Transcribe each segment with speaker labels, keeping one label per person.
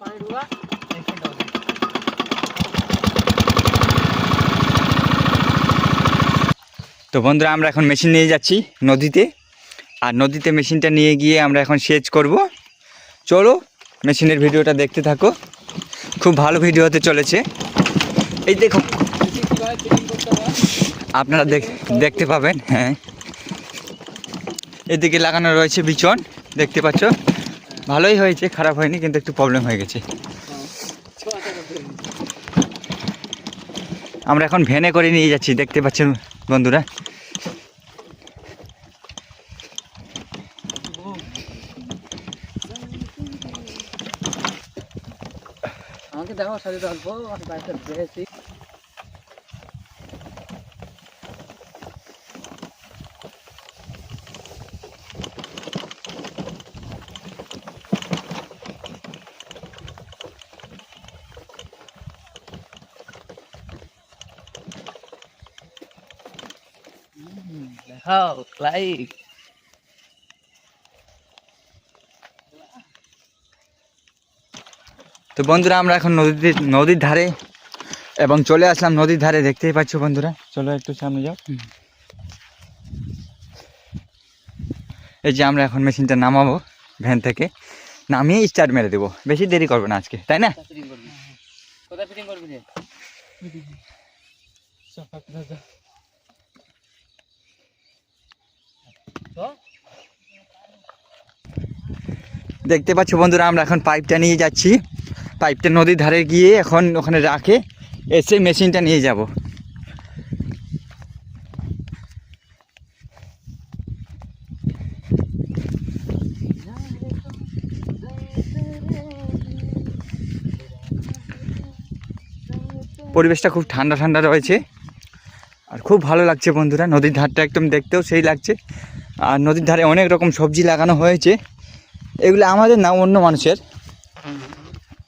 Speaker 1: তো বন্ধুরা, আমরা এখন মেশিন নিয়ে যাচ্ছি নদীতে। আর নদীতে মেশিনটা নিয়ে গিয়ে আমরা এখন সেচ করব। চলো মেশিনের ভিডিওটা দেখতে থাকো। খুব ভালো ভিডিও হতে চলেছে। এই দেখো। আপনারা দেখতে পাবেন হ্যাঁ। এদিকে লাগানো রয়েছে বিচন, দেখতে পাচ্ছ? ভালোই হয়েছে, খারাপ হয়নি, কিন্তু একটু প্রবলেম হয়ে গেছে। আমরা এখন ভ্যানে করে নিয়ে যাচ্ছি, দেখতে পাচ্ছেন বন্ধুরা?
Speaker 2: আমাকে দেখো শরীর দেখাও লাইক
Speaker 1: তো বন্ধুরা আমরা এখন নদীতে নদীর ধারে এবং চলে আসলাম নদীর ধারে। দেখতেই পাচ্ছ বন্ধুরা? চলো একটু সামনে যাও। এই যে আমরা এখন মেশিনটা নামাবো ভ্যান থেকে। নামিয়ে স্টার্ট মেরে দেবো। বেশি দেরি করব না আজকে তাই না?
Speaker 2: কোথায় ফিটিং করবি রে তো
Speaker 1: দেখতে পাচ্ছ বন্ধুরা, আমরা এখন পাইপটা নিয়ে যাচ্ছি। পাইপটা নদীর ধারে গিয়ে এখন ওখানে রাখে, এসে মেশিনটা নিয়ে যাব। পরিবেশটা খুব ঠান্ডা ঠান্ডা রয়েছে। আর খুব ভালো লাগছে বন্ধুরা, নদীর ধারটা একদম দেখতেও সেই লাগছে। আর নদীর ধারে অনেক রকম সবজি লাগানো হয়েছে। এগুলো আমাদের না, অন্য মানুষের।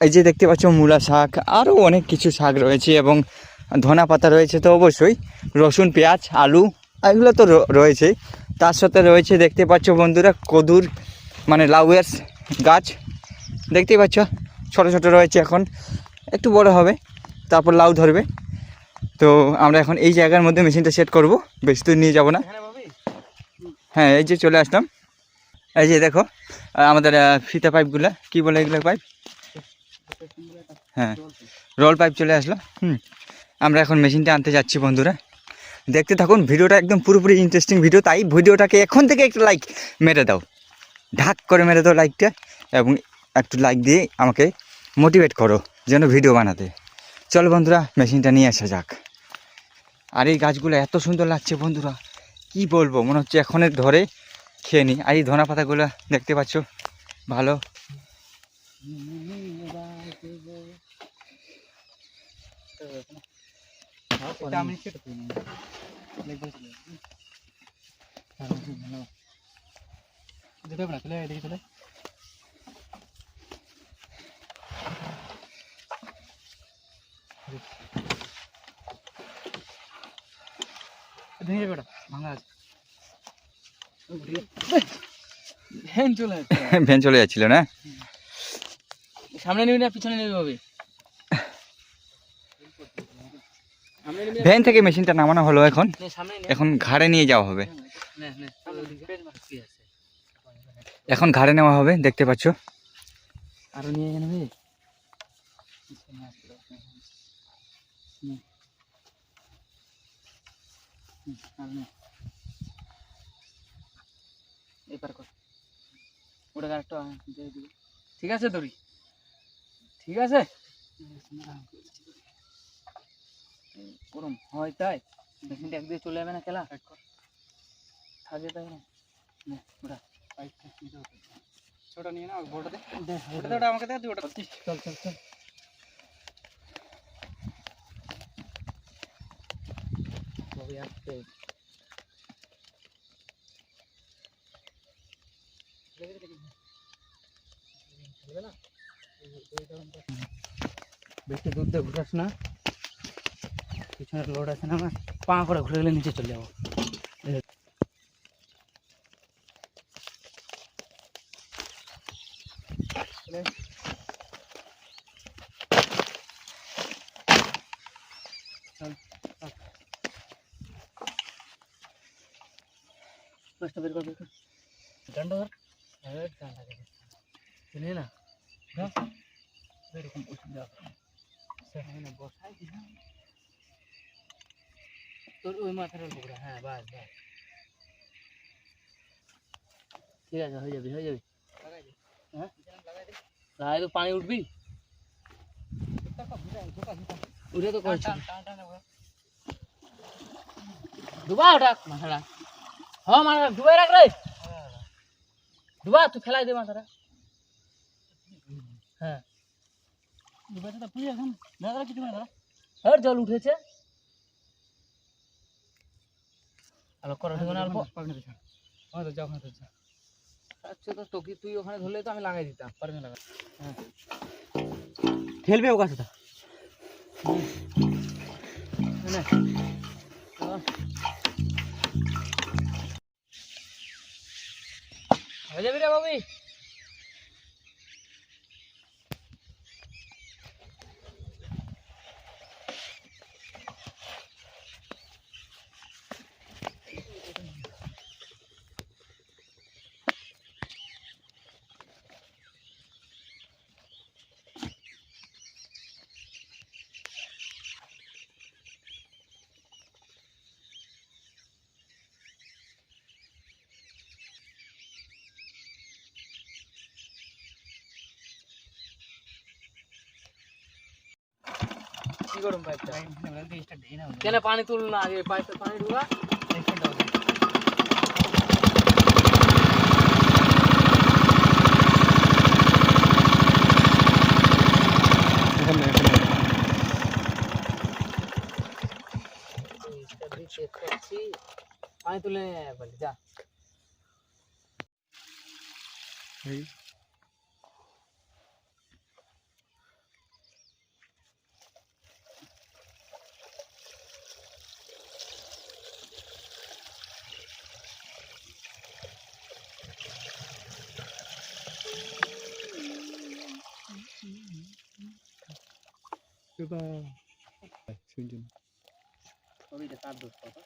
Speaker 1: এই যে দেখতে পাচ্ছ, মূলা শাক আরও অনেক কিছু শাক রয়েছে এবং ধনা পাতা রয়েছে তো অবশ্যই। রসুন, পেঁয়াজ, আলু, এগুলো তো রয়েছে। তার সাথে রয়েছে দেখতে পাচ্ছ বন্ধুরা, কদুর মানে লাউয়ের গাছ দেখতেই পাচ্ছ, ছোট ছোট রয়েছে এখন। একটু বড় হবে, তারপর লাউ ধরবে। তো আমরা এখন এই জায়গার মধ্যে মেশিনটা সেট করব। বেশি দূর নিয়ে যাব না। হ্যাঁ এই যে চলে আসলাম। এই যে দেখো আমাদের ফিতা পাইপগুলো, কি বলে এগুলো পাইপ? হ্যাঁ রোল পাইপ চলে আসলো। হুম, আমরা এখন মেশিনটা আনতে যাচ্ছি বন্ধুরা। দেখতে থাকুন, ভিডিওটা একদম পুরোপুরি ইন্টারেস্টিং ভিডিও তাই ভিডিওটাকে এখন থেকে একটু লাইক মেরে দাও। ঢাক করে মেরে দাও লাইকটা এবং একটু লাইক দিয়ে আমাকে মোটিভেট করো, যেন ভিডিও বানাতে। চলো বন্ধুরা, মেশিনটা নিয়ে আসা যাক। আর এই গাছগুলো এত সুন্দর লাগছে বন্ধুরা। কি বলব? মনে হচ্ছে এখনের ধরে খেয়ে নিই আর এই ধনা পাতাগুলো দেখতে পাচ্ছ? ভালো।
Speaker 2: আমি ভ্যান চলে
Speaker 1: যাচ্ছিল না?
Speaker 2: সামনে নিবি না পিছনে নিবি হবে
Speaker 1: ভ্যান থেকে মেশিনটা নামানো হলো এখন? এখন ঘাড়ে নিয়ে যাওয়া হবে। এখন ঘাড়ে নেওয়া হবে দেখতে পাচ্ছ?
Speaker 2: আরও নিয়ে নেবে এবার কর। ওটা আরেকটা দিয়ে দিবি। ঠিক আছে দড়ি? ঠিক আছে? ওরম হয় তাই। মেশিনটা একদিকে চলে যাবে না খেলা? থাকে তাই না? ওটা। ছোট নিয়ে না বড়টা দে। ওটা ওটা আমাকে দে তুই ওটা চল চল চল আসতে बेटे दूध दे घुरास ना पिछले लोड आसे ना पा करे घुरे ले नीचे चले जाओ फ़र्स्ट बेर कर दो डंडा হ্যাঁ হ্যাঁ বাস ঠিক আছে হয়ে যাবে হয়ে যাবে হ্যাঁ পানি উঠবি উঠে তো করছি ডুবা ওটা মাথাটা হ মাথা ডুবাই রাখ রে ডুবা তুই ফেলাই দে মাথাটা। হ্যাঁ। ডুবাইতে তো পুজো এখন। মাথাটা কিছু মাথা হ্যাঁ জল উঠেছে। আলো করো ঠিক না অল্প হ্যাঁ তো যাও ওখানে তো যা আচ্ছা তো তোকে তুই ওখানে ধরলে তো আমি লাগাই দিতাম। পারবি লাগা হ্যাঁ।
Speaker 1: ঠেলবে ও গাছটা
Speaker 2: নে চল। হয়ে যাবি রে বাবি কি করুন পাইপটা কেন পানি তুল না আগে পাইপে পানি ঢুকা বলি যা ছবিটা তার দোষ কথা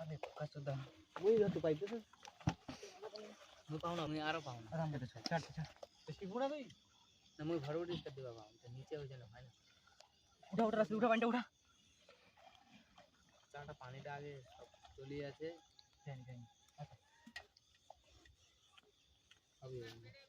Speaker 2: আরে কাছে দা ওই যত পাইতে তো মই পাও না মই আরও পাও না। আরাম করে চাট চাট বেশি গুড়া তুই না মই ঘরে উঠে স্টার্ট দিবা পাও তো নিচে হয়ে না হয় না। উঠা উঠা রাস্তা উঠা পানিটা উঠা। চাটা পানিটা আগে চলে আছে। জানি জানি। আচ্ছা